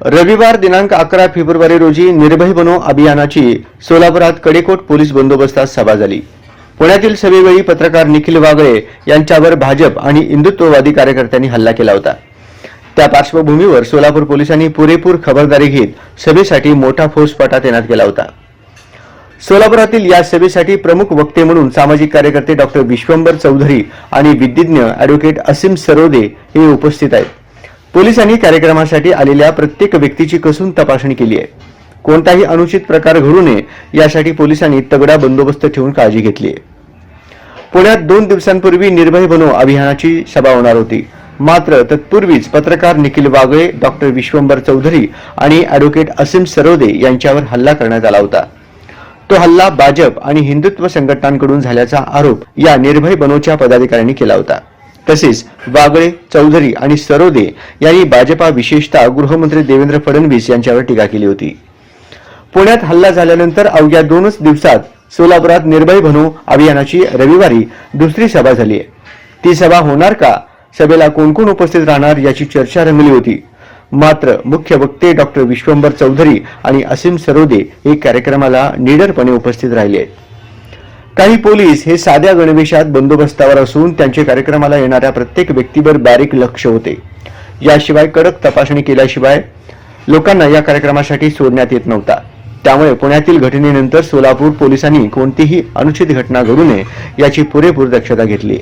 रविवार दिनांक अकरा फेब्रुवारी रोजी निर्भय बनो अभियानाची सोलापुरात कडेकोट पोलीस बंदोबस्तात सभा झाली. पुण्यातील सभेवेळी पत्रकार निखिल वागळे यांच्यावर भाजप आणि हिंदुत्ववादी कार्यकर्त्यांनी हल्ला केला होता. त्या पार्श्वभूमीवर सोलापूर पोलिसांनी पुरेपूर खबरदारी घेत सभेसाठी मोठा फौजफाटा तैनात केला होता. सोलापुरातील या सभेसाठी प्रमुख वक्ते म्हणून सामाजिक कार्यकर्ते डॉक्टर विश्वंभर चौधरी आणि विधिज्ञ अॅडव्होकेट असीम सरोदे हे उपस्थित आहेत. पोलिसांनी कार्यक्रमासाठी आलेल्या प्रत्येक व्यक्तीची कसून तपासणी केली आहे. कोणताही अनुचित प्रकार घडू नये यासाठी पोलिसांनी तगडा बंदोबस्त ठेवून काळजी घेतली आहे. पुण्यात दोन दिवसांपूर्वी निर्भय बनो अभियानाची सभा होणार होती. मात्र तत्पूर्वीच पत्रकार निखिल वागळे डॉक्टर विश्वंभर चौधरी आणि अॅडव्होकेट असीम सरोदे यांच्यावर हल्ला करण्यात आला होता. तो हल्ला भाजप आणि हिंदुत्व संघटनांकडून झाल्याचा आरोप या निर्भय बनोच्या पदाधिकाऱ्यांनी केला होता. तसेच वागळे चौधरी आणि सरोदे यांनी भाजपा विशेषतः गृहमंत्री देवेंद्र फडणवीस यांच्यावर टीका केली होती. पुण्यात हल्ला झाल्यानंतर अवघ्या दोनच दिवसात सोलापुरात निर्भय बनू अभियानाची रविवारी दुसरी सभा झाली आहे. ती सभा होणार का? सभेला कोण कोण उपस्थित राहणार याची चर्चा रंगली होती. मात्र मुख्य वक्ते डॉक्टर विश्वंभर चौधरी आणि असीम सरोदे हे कार्यक्रमाला निडरपणे उपस्थित राहिले आहेत. काही पोलीस हे साध्या गणवेशात बंदोबस्तावर असून त्यांचे कार्यक्रमाला येणाऱ्या प्रत्येक व्यक्तीवर बारीक लक्ष होते. याशिवाय कडक तपासणी केल्याशिवाय लोकांना या कार्यक्रमासाठी सोडण्यात येत नव्हता. त्यामुळे पुण्यातील घटनेनंतर सोलापूर पोलिसांनी कोणतीही अनुचित घटना घडू नये याची पुरेपूर दक्षता घेतली